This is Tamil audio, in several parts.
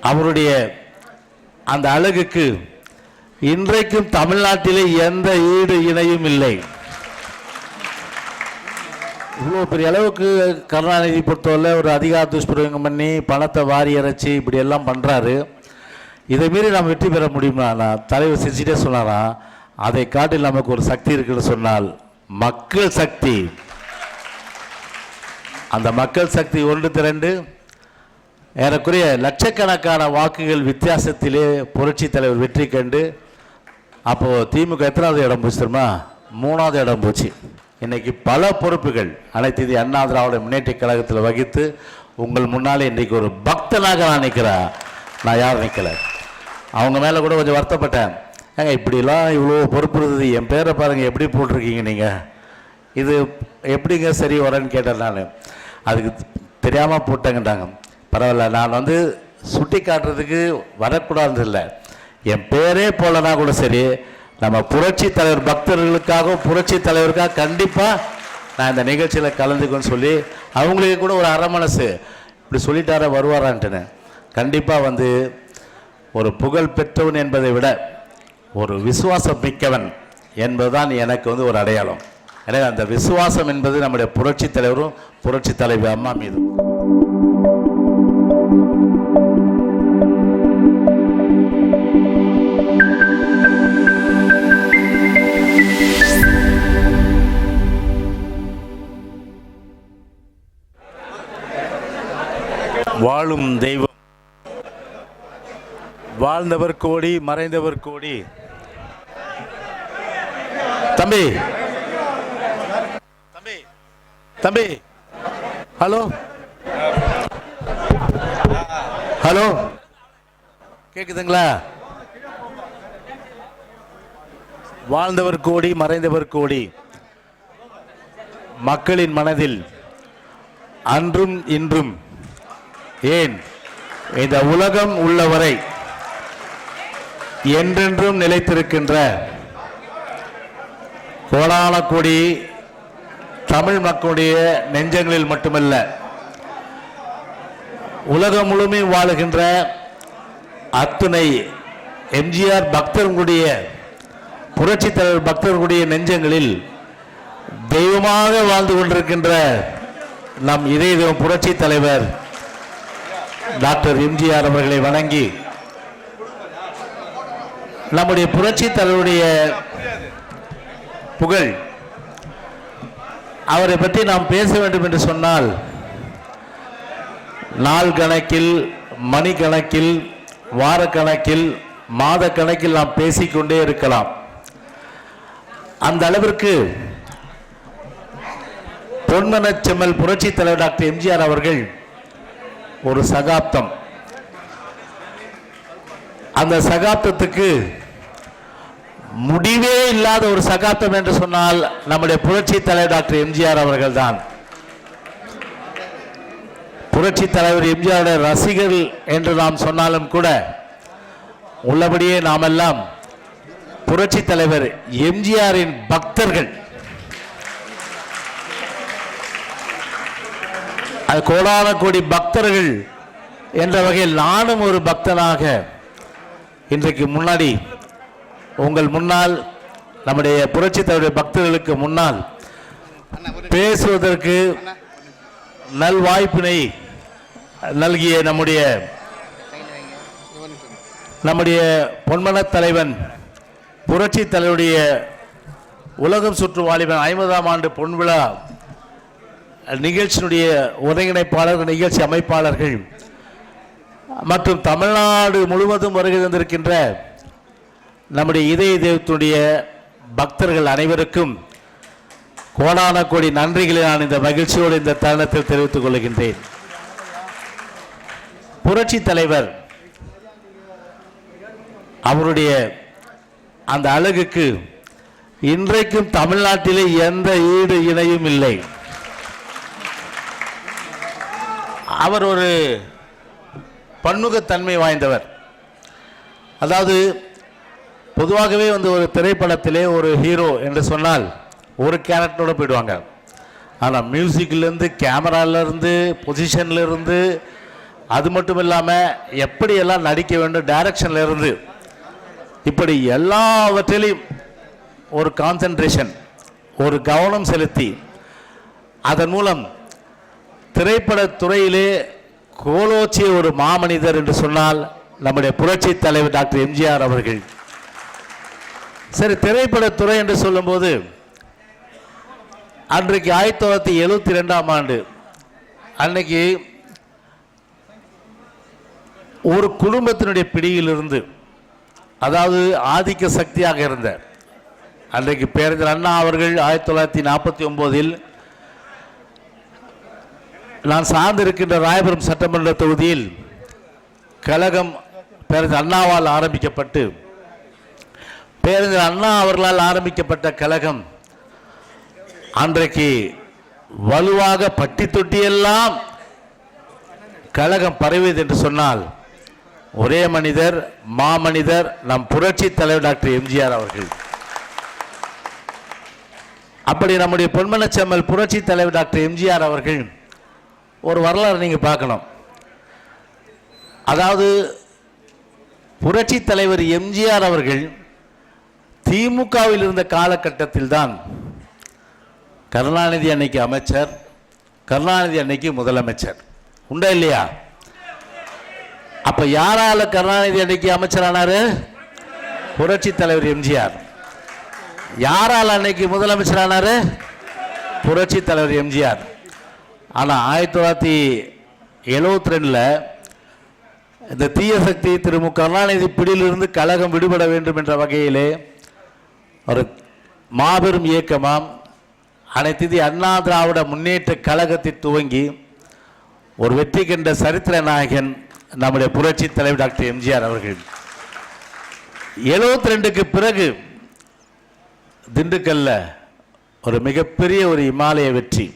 அவருடைய அந்த அழகுக்கு இன்றைக்கும் தமிழ்நாட்டிலே எந்த ஈடு இணையும் இல்லை. இவ்வளோ பெரிய அளவுக்கு கருணாநிதி பொறுத்தவரை ஒரு அதிகார துஷ்பிரயோகம் பண்ணி பணத்தை வாரி இறைச்சி இப்படி எல்லாம் பண்ணுறாரு இதை மீறி நாம் வெற்றி பெற முடியுமா? நான் தலைவர் சிரிச்சிட்டே சொன்னாரா? அதை காட்டில் நமக்கு ஒரு சக்தி இருக்குன்னு சொன்னால் மக்கள் சக்தி. அந்த மக்கள் சக்தி ஒன்று திரண்டு ஏறக்குறைய லட்சக்கணக்கான வாக்குகள் வித்தியாசத்திலே புரட்சி தலைவர் வெற்றி கண்டு அப்போது திமுக எத்தனாவது இடம் போச்சு தெரியுமா? மூணாவது இடம் போச்சு. இன்றைக்கி பல பொறுப்புகள் அனைத்து இது அண்ணா திராவிட முன்னேற்ற கழகத்தில் வகித்து உங்கள் முன்னாலே இன்றைக்கி ஒரு பக்தனாக நான் நிற்கிறேன். நான் யார் நிற்கலை அவங்க மேலே கூட கொஞ்சம் வருத்தப்பட்டேன். ஏங்க இப்படிலாம் இவ்வளோ பொறுப்பு இருந்தது என் பேரை பாருங்கள் எப்படி போட்டிருக்கீங்க நீங்கள் இது எப்படிங்க சரி வரேன்னு கேட்டேன் நான். அதுக்கு தெரியாமல் போட்டேங்கட்டாங்க பரவாயில்ல நான் வந்து சுட்டி காட்டுறதுக்கு வரக்கூடாது இல்லை என் பேரே போலனா கூட சரி நம்ம புரட்சி தலைவர் பக்தர்களுக்காகவும் புரட்சி தலைவருக்காக கண்டிப்பாக நான் இந்த நிகழ்ச்சியில் கலந்துக்கணும்னு சொல்லி அவங்களுக்கு கூட ஒரு அரை மனசு. இப்படி சொல்லிட்டார வருவாரான்ட்டுன்னு. கண்டிப்பாக வந்து ஒரு புகழ் பெற்றவன் என்பதை விட ஒரு விசுவாசம் மிக்கவன் என்பதுதான் எனக்கு வந்து ஒரு அடையாளம். எனவே அந்த விசுவாசம் என்பது நம்முடைய புரட்சி தலைவரும் புரட்சி தலைவி அம்மா மீது வாழும் தெய்வம். வாழ்ந்தவர் கோடி மறைந்தவர் கோடி. தம்பி. தம்பி. தம்பி. ஹலோ. ஹலோ. கேக்குதுங்களா? வாழ்ந்தவர் கோடி மறைந்தவர் கோடி. மக்களின் மனதில் அன்றும் இன்றும் ஏன்? இந்த உலகம் உள்ளவரை என்றென்றும் நிலைத்திருக்கின்ற கோடான கோடி தமிழ் மக்களுடைய நெஞ்சங்களில் மட்டுமல்ல உலகம் முழுமையும் வாழுகின்ற அத்துணை எம்ஜிஆர் பக்தர்களுடைய புரட்சித் தலைவர் பக்தர்களுடைய நெஞ்சங்களில் தெய்வமாக வாழ்ந்து கொண்டிருக்கின்ற நம் இதய புரட்சி தலைவர் டாக்டர் எம்ஜிஆர் அவர்களை வணங்கி நம்முடைய புரட்சி தலைவருடைய புகழ். அவரை பற்றி நாம் பேச வேண்டும் என்று சொன்னால் நாள் கணக்கில் மணி கணக்கில் வார கணக்கில் மாத கணக்கில் நாம் பேசிக்கொண்டே இருக்கலாம். அந்த அளவிற்கு பொன்மனச்செம்மல் புரட்சி தலைவர் டாக்டர் எம்ஜிஆர் அவர்கள் ஒரு சகாப்தம். அந்த சகாப்தத்துக்கு முடிவே இல்லாத ஒரு சகாப்தம் என்று சொன்னால் நம்முடைய புரட்சி தலைவர் டாக்டர் எம்ஜிஆர் அவர்கள் தான் புரட்சி தலைவர் எம்ஜிஆருடைய ரசிகர்கள் என்று நாம் சொன்னாலும் கூட உள்ளபடியே நாமெல்லாம் புரட்சி தலைவர் எம்ஜிஆரின் பக்தர்கள். அது கோடான கோடி பக்தர்கள் என்ற வகையில் நானும் ஒரு பக்தனாக இன்றைக்கு முன்னாடி உங்கள் முன்னால் நம்முடைய புரட்சி தலைவருடைய பக்தர்களுக்கு முன்னால் பேசுவதற்கு நல் வாய்ப்பினை நல்கிய நம்முடைய நம்முடைய பொன்மனத் தலைவன் புரட்சி தலைவருடைய உலகம் சுற்று வாலிபன் ஐம்பதாம் ஆண்டு பொன்விழா நிகழ்ச்சியினுடைய ஒருங்கிணைப்பாளர்கள் நிகழ்ச்சி அமைப்பாளர்கள் மற்றும் தமிழ்நாடு முழுவதும் வருகை தந்திருக்கின்ற நம்முடைய இதய தெய்வத்துடைய பக்தர்கள் அனைவருக்கும் கோடான கோடி நன்றிகளை நான் இந்த மகிழ்ச்சியோடு இந்த தருணத்தில் தெரிவித்துக் கொள்கின்றேன். புரட்சி தலைவர் அவருடைய அந்த அழகுக்கு இன்றைக்கும் தமிழ்நாட்டிலே எந்த ஈடு இணையும் இல்லை. அவர் ஒரு பன்முகத்தன்மை வாய்ந்தவர். அதாவது பொதுவாகவே வந்து ஒரு திரைப்படத்திலே ஒரு ஹீரோ என்று சொன்னால் ஒரு கேரக்டரோட போயிடுவாங்க. ஆனால் மியூசிக்லேருந்து கேமராலேருந்து பொசிஷன்லேருந்து அது மட்டும் இல்லாமல் எப்படியெல்லாம் நடிக்க வேண்டும் டைரக்ஷன்லேருந்து இப்படி எல்லாவற்றிலையும் ஒரு கான்சென்ட்ரேஷன் ஒரு கவனம் செலுத்தி அதன் மூலம் திரைப்படத் துறையிலே கோலோச்சிய ஒரு மாமனிதர் என்று சொன்னால் நம்முடைய புரட்சி தலைவர் டாக்டர் எம்ஜிஆர் அவர்கள். சரி திரைப்படத்துறை என்று சொல்லும்போது அன்றைக்கு ஆயிரத்தி தொள்ளாயிரத்தி எழுபத்தி ரெண்டாம் ஆண்டு அன்னைக்கு ஒரு குடும்பத்தினுடைய பிடியிலிருந்து அதாவது ஆதிக்க சக்தியாக இருந்த அன்றைக்கு பேரறிஞர் அண்ணா அவர்கள் ஆயிரத்தி தொள்ளாயிரத்தி நாற்பத்தி ஒம்போதில் நான் சார்ந்திருக்கின்ற ராயபுரம் சட்டமன்ற தொகுதியில் கழகம் பேரறிஞர் அண்ணாவால் ஆரம்பிக்கப்பட்டு பேரறிஞர் அண்ணா அவர்களால் ஆரம்பிக்கப்பட்ட கழகம் அன்றைக்கு வலுவாக பட்டி தொட்டியெல்லாம் கழகம் பரவியது என்று சொன்னால் ஒரே மனிதர் மாமனிதர் நம் புரட்சி தலைவர் டாக்டர் எம்ஜிஆர் அவர்கள். அப்படி நம்முடைய பொன்மனச்செம்மல் புரட்சி தலைவர் டாக்டர் எம்ஜிஆர் அவர்கள் ஒரு வரலாறு நீங்கள் பார்க்கணும். அதாவது புரட்சி தலைவர் எம்ஜிஆர் அவர்கள் திமுகவில் இருந்த காலகட்டத்தில் தான் கருணாநிதி அன்னைக்கு அமைச்சர் கருணாநிதி அன்னைக்கு முதலமைச்சர். உண்டா இல்லையா? அப்ப யாரால கருணாநிதி அன்னைக்கு அமைச்சரானாரு புரட்சி தலைவர் எம்ஜிஆர். யாரால் அன்னைக்கு முதலமைச்சரானாரு புரட்சி தலைவர் எம்ஜிஆர். ஆனால் ஆயிரத்தி தொள்ளாயிரத்தி எழுபத்தி ரெண்டில் இந்த தீய சக்தி திரு மு. கருணாநிதி பிடியிலிருந்து கழகம் விடுபட வேண்டும் என்ற வகையிலே ஒரு மாபெரும் இயக்கமாம். அனைத்து இந்திய அண்ணா திராவிட முன்னேற்ற கழகத்தை துவங்கி ஒரு வெற்றி கண்ட சரித்திர நாயகன் நம்முடைய புரட்சி தலைவர் டாக்டர் எம்ஜிஆர் அவர்கள். எழுபத்தி ரெண்டுக்கு பிறகு திண்டுக்கல்ல ஒரு மிகப்பெரிய ஒரு இமாலய வெற்றி.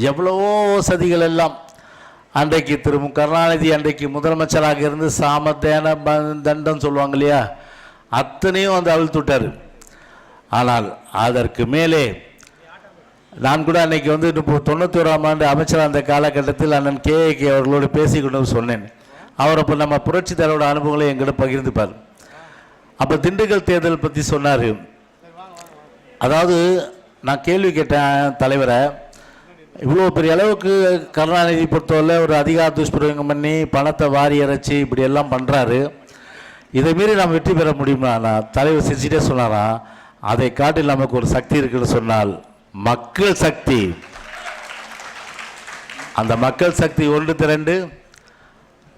எவ்வளவோ வசதிகள் எல்லாம் அன்றைக்கு திரு கருணாநிதி அன்றைக்கு முதலமைச்சராக இருந்து சாமத்தேன தண்டம் சொல்லுவாங்க இல்லையா? அத்தனையும் வந்து அவிழ்த்துட்டார் ஆனால் அதற்கு மேலே நான் கூட அன்னைக்கு வந்து இப்போ தொண்ணூத்தோராம் ஆண்டு அமைச்சர் அந்த காலகட்டத்தில் அண்ணன் கே. கே. அவர்களோடு பேசிக்கொண்டு சொன்னேன். அவர் அப்போ நம்ம புரட்சி தலைவரோட அனுபவங்களை எங்கிட்ட பகிர்ந்துப்பார். அப்போ திண்டுக்கல் தேர்தல் பற்றி சொன்னார். அதாவது நான் கேள்வி கேட்டேன் தலைவரை. இவ்வளோ பெரிய அளவுக்கு கருணாநிதி பொறுத்தவரை ஒரு அதிகார துஷ்பிரயோகம் பண்ணி பணத்தை வாரி இறைச்சி இப்படி எல்லாம் பண்ணுறாரு இதை மீறி நாம் வெற்றி பெற முடியுமா? நான் தலைவர் சிரிச்சிட்டே சொன்னாராம் அதை காட்டில் நமக்கு ஒரு சக்தி இருக்குன்னு சொன்னால் மக்கள் சக்தி. அந்த மக்கள் சக்தி ஒன்று திரண்டு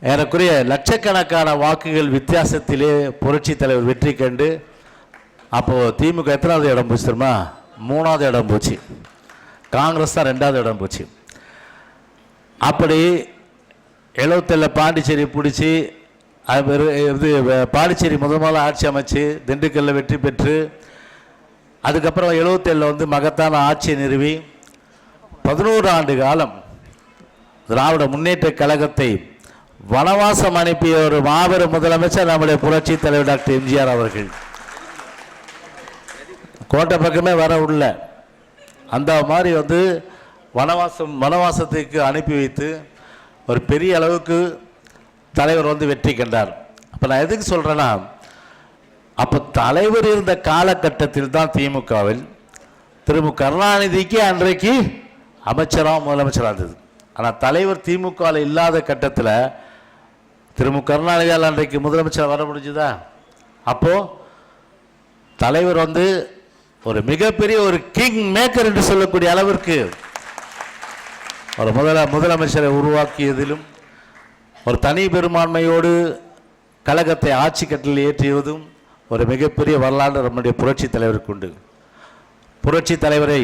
ஏறக்குறைய லட்சக்கணக்கான வாக்குகள் வித்தியாசத்திலே புரட்சி தலைவர் வெற்றி கண்டு அப்போது திமுக எத்தனாவது இடம் போச்சு தெரியுமா? மூணாவது இடம் போச்சு. காங்கிரஸ் தான் ரெண்டாவது இடம் போச்சு. அப்படி எழுபத்தேழில் பாண்டிச்சேரி பிடிச்சி அது இது பாண்டிச்சேரி முதல் முதல்ல ஆட்சி அமைச்சு திண்டுக்கல்ல வெற்றி பெற்று அதுக்கப்புறம் எழுபத்தேழில் வந்து மகத்தான ஆட்சியை நிறுவி பதினோரு ஆண்டு காலம் திராவிட முன்னேற்ற கழகத்தை வனவாசம் அனுப்பிய ஒரு மாபெரும் முதலமைச்சர் நம்முடைய புரட்சி தலைவர் டாக்டர் எம்ஜிஆர் அவர்கள். கோட்டை பக்கமே வர உள்ள அந்த மாதிரி வந்து வனவாசம் வனவாசத்துக்கு அனுப்பி வைத்து ஒரு பெரிய அளவுக்கு தலைவர் வந்து வெற்றி கண்டார். அப்போ நான் எதுக்கு சொல்கிறேன்னா அப்போ தலைவர் இருந்த காலகட்டத்தில் தான் திமுகவில் திரு மு கருணாநிதிக்கு அன்றைக்கு அமைச்சராக முதலமைச்சராக இருந்தது. ஆனால் தலைவர் திமுகவில் இல்லாத கட்டத்தில் திரு மு கருணாநிதியால் அன்றைக்கு முதலமைச்சர் வர முடிஞ்சுதா? அப்போது தலைவர் வந்து ஒரு மிகப்பெரிய ஒரு கிங் மேக்கர் என்று சொல்லக்கூடிய அளவிற்கு ஒரு முதல முதலமைச்சரை உருவாக்கியதிலும் ஒரு தனி பெரும்பான்மையோடு கழகத்தை ஆட்சி கட்டில் ஏற்றியதும் ஒரு மிகப்பெரிய வரலாறு நம்முடைய புரட்சி தலைவருக்கு உண்டு. புரட்சி தலைவரை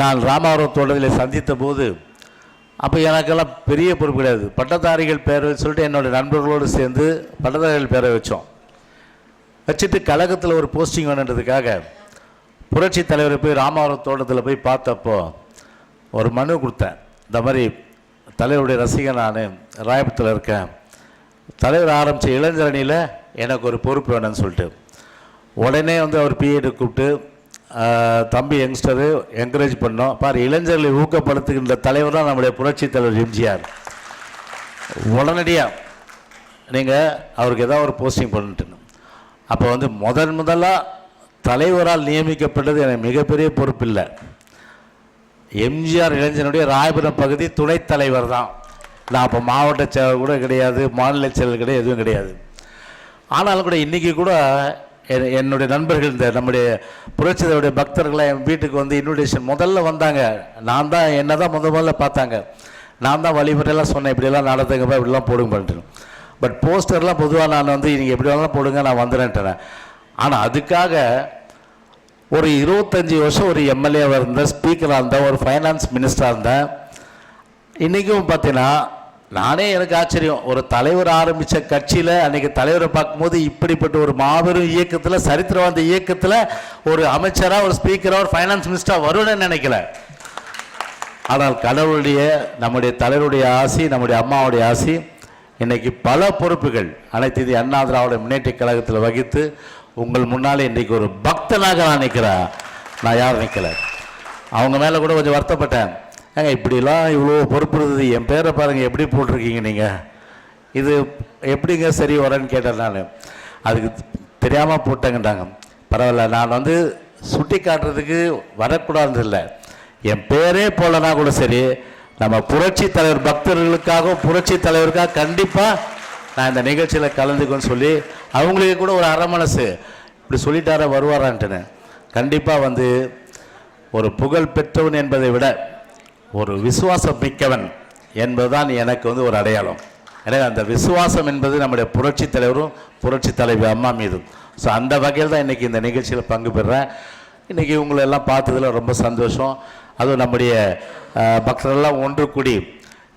நான் ராமாவரம் தோட்டத்தில் சந்தித்த போது அப்போ எனக்கெல்லாம் பெரிய பொறுப்பு கிடையாது. பட்டதாரிகள் பேரவை சொல்லிட்டு என்னுடைய நண்பர்களோடு சேர்ந்து பட்டதாரிகள் பேரவை வச்சோம். வச்சுட்டு கழகத்தில் ஒரு போஸ்டிங் வேணுன்றதுக்காக புரட்சி தலைவரை போய் ராமாவரம் தோட்டத்தில் போய் பார்த்தப்போ ஒரு மனு கொடுத்தேன். இந்த மாதிரி தலைவருடைய ரசிகன் நான் ராயபுரத்தில் இருக்கேன். தலைவர் ஆரம்பித்த இளைஞரணியில் எனக்கு ஒரு பொறுப்பு வேணும்னு சொல்லிட்டு. உடனே வந்து அவர் பிஎட் கூப்பிட்டு தம்பி யங்ஸ்டரு என்கரேஜ் பண்ணோம் பார் இளைஞர்களை ஊக்கப்படுத்துகின்ற தலைவர் தான் நம்முடைய புரட்சி தலைவர் எம்ஜிஆர். உடனடியாக நீங்கள் அவருக்கு ஏதாவது ஒரு போஸ்டிங் பண்ணிட்டு அப்போ வந்து முதன் முதலாக தலைவரால் நியமிக்கப்பட்டது எனக்கு மிகப்பெரிய பொறுப்பில்லை. எம்ஜிஆர் இளைஞனுடைய ராயபுரம் பகுதி துணைத் தலைவர் தான். நான் அப்போ மாவட்ட செயலர் கூட கிடையாது மாநில செயலர் கிடையாது எதுவும் கிடையாது. ஆனாலும் கூட இன்றைக்கி கூட என்- என்னுடைய நண்பர்கள் இந்த நம்முடைய புரட்சிதருடைய பக்தர்களை என் வீட்டுக்கு வந்து இன்விடேஷன் முதல்ல வந்தாங்க. நான் தான் என்ன தான் முத முதல்ல பார்த்தாங்க. நான் தான் வழிமுறையெல்லாம் சொன்னேன் இப்படியெல்லாம் நடத்துங்கப்பா இப்படிலாம் போடுங்க பண்ணிட்டு பட் போஸ்டர்லாம் பொதுவாக நான் வந்து நீங்கள் எப்படி வேணாலும் போடுங்க நான் வந்துடுறேன்ட்டேன் ஆனால் அதுக்காக ஒரு இருபத்தஞ்சி வருஷம் ஒரு எம்எல்ஏவாக இருந்தேன் ஸ்பீக்கராக இருந்தேன் ஒரு ஃபைனான்ஸ் மினிஸ்டராக இருந்தேன் இன்றைக்கும் பார்த்தீங்கன்னா நானே எனக்கு ஆச்சரியம். ஒரு தலைவர் ஆரம்பித்த கட்சியில் அன்றைக்கி தலைவரை பார்க்கும்போது இப்படிப்பட்ட ஒரு மாபெரும் இயக்கத்தில் சரித்திரவாத இயக்கத்தில் ஒரு அமைச்சராக ஒரு ஸ்பீக்கராக ஒரு ஃபைனான்ஸ் மினிஸ்டராக வரும்னு நினைக்கல. ஆனால் கடவுளுடைய நம்முடைய தலைவருடைய ஆசி நம்முடைய அம்மாவுடைய ஆசி இன்றைக்கி பல பொறுப்புகள் அனைத்து இந்திய அண்ணா திராவிட முன்னேற்ற கழகத்தில் வகித்து உங்கள் முன்னால் இன்றைக்கு ஒரு பக்தனாக நான் நிற்கிறேன். நான் யார் நிற்கலை. அவங்க மேலே கூட கொஞ்சம் வருத்தப்பட்டேன். ஏங்க இப்படிலாம் இவ்வளோ பொறுப்பு இருந்தது என் பேரை பாருங்கள் எப்படி போட்டிருக்கீங்க நீங்கள் இது எப்படிங்க சரி வரேன்னு கேட்டேன் நான். அதுக்கு தெரியாமல் போட்டேங்கட்டாங்க பரவாயில்ல நான் வந்து சுட்டி காட்டுறதுக்கு வரக்கூடாது இல்லை. என் பேரே போலனா கூட சரி நம்ம புரட்சி தலைவர் பக்தர்களுக்காகவும் புரட்சி தலைவருக்காக கண்டிப்பாக நான் இந்த நிகழ்ச்சியில் கலந்துக்கன்னு சொல்லி அவங்களுக்கு கூட ஒரு அரை மனசு இப்படி சொல்லிட்டார வருவாரான்ட்டுன்னு கண்டிப்பாக வந்து ஒரு புகழ் பெற்றவன் என்பதை விட ஒரு விசுவாசம் மிக்கவன் என்பதுதான் எனக்கு வந்து ஒரு அடையாளம். எனவே அந்த விசுவாசம் என்பது நம்முடைய புரட்சி தலைவரும் புரட்சி தலைவி அம்மா மீதும். ஸோ அந்த வகையில் தான் இன்றைக்கி இந்த நிகழ்ச்சியில் பங்கு பெறுறேன் இன்றைக்கி உங்களை எல்லாம் பார்த்ததில் ரொம்ப சந்தோஷம். அதுவும் நம்முடைய அஹ், பக்தர்கள்லாம் ஒன்று கூடி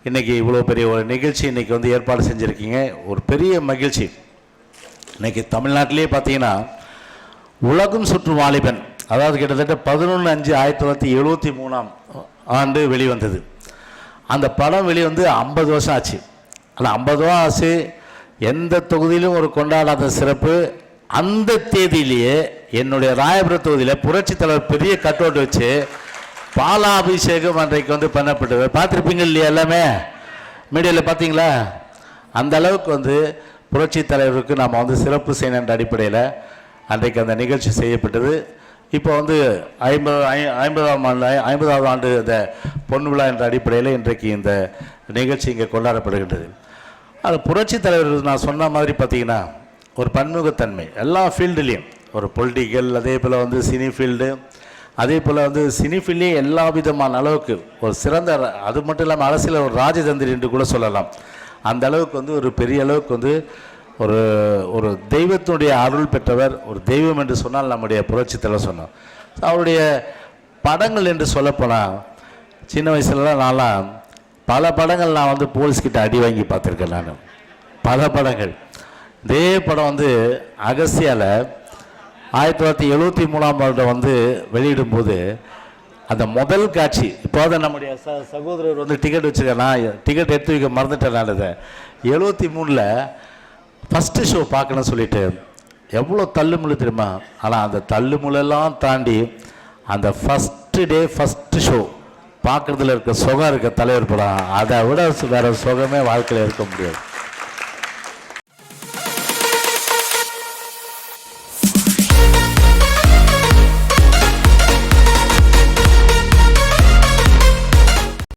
இன்றைக்கி இவ்வளோ பெரிய ஒரு நிகழ்ச்சி இன்றைக்கி வந்து ஏற்பாடு செஞ்சுருக்கீங்க. ஒரு பெரிய மகிழ்ச்சி. இன்னைக்கு தமிழ்நாட்டிலே பார்த்தீங்கன்னா உலகம் சுற்றும் வாலிபன் அதாவது கிட்டத்தட்ட பதினொன்று அஞ்சு ஆயிரத்தி தொள்ளாயிரத்தி எழுபத்தி மூணாம் ஆண்டு வெளிவந்தது. அந்த படம் வெளிவந்து ஐம்பது வருஷம் ஆச்சு. ஆனால் ஐம்பது வருஷம் ஆச்சு எந்த தொகுதியிலும் ஒரு கொண்டாடாத சிறப்பு. அந்த தேதியிலேயே என்னுடைய ராயபுரம் தொகுதியில் புரட்சித் தலைவர் பெரிய கட்டோட்டு வச்சு பாலாபிஷேகம் அன்றைக்கு வந்து பண்ணப்பட்டது. பார்த்துருப்பீங்க இல்லையா எல்லாமே? மீடியாவில் பார்த்தீங்களா? அந்த அளவுக்கு வந்து புரட்சி தலைவருக்கு நாம் வந்து சிறப்பு செய்யணுன்ற அடிப்படையில் அன்றைக்கு அந்த நிகழ்ச்சி செய்யப்பட்டது. இப்போ வந்து ஐம்பது ஐ- ஐம்பதாம் ஆண்டு ஐம்பதாவது ஆண்டு இந்த பொன் விழா என்ற அடிப்படையில் இன்றைக்கு இந்த நிகழ்ச்சி இங்கே கொண்டாடப்படுகின்றது. அது புரட்சி தலைவர் நான் சொன்ன மாதிரி பார்த்தீங்கன்னா ஒரு பன்முகத்தன்மை. எல்லா ஃபீல்டுலேயும். ஒரு பொலிட்டிக்கல் அதே போல் வந்து சினி ஃபீல்டு அதே போல் வந்து சினிஃபிலே எல்லா விதமான அளவுக்கு ஒரு சிறந்த அது மட்டும் இல்லாமல் அரசியல் ஒரு ராஜதந்திரி என்று கூட சொல்லலாம். அந்த அளவுக்கு வந்து ஒரு பெரிய அளவுக்கு வந்து ஒரு ஒரு தெய்வத்தினுடைய அருள் பெற்றவர் ஒரு தெய்வம் என்று சொன்னால் நம்முடைய புரட்சி சொன்னோம் அவருடைய படங்கள் என்று சொல்லப்போனால் சின்ன வயசுலலாம் நான்லாம் பல படங்கள் நான் வந்து போலீஸ்கிட்ட அடி வாங்கி பார்த்துருக்கேன் நான். பல படங்கள். இதே படம் வந்து அகசியாவில் ஆயிரத்தி தொள்ளாயிரத்தி எழுபத்தி மூணாம் ஆண்டு வந்து வெளியிடும்போது அந்த முதல் காட்சி இப்போது நம்முடைய ச சகோதரர் வந்து டிக்கெட் வச்சுருக்கேன் நான் டிக்கெட் எடுத்து வைக்க மறந்துட்டேன் நான் இதை. எழுபத்தி மூணில் ஃபஸ்ட்டு ஷோ பார்க்கணும்னு சொல்லிட்டு எவ்வளோ தள்ளுமுள்ளு தெரியுமா? ஆனால் அந்த தள்ளுமுள்ளெல்லாம் தாண்டி அந்த ஃபஸ்ட்டு டே ஃபஸ்ட்டு ஷோ பார்க்குறதுல இருக்க சுகம் இருக்க தலைவர் படம் அதை விட வேறு சுகமே வாழ்க்கையில் இருக்க முடியாது.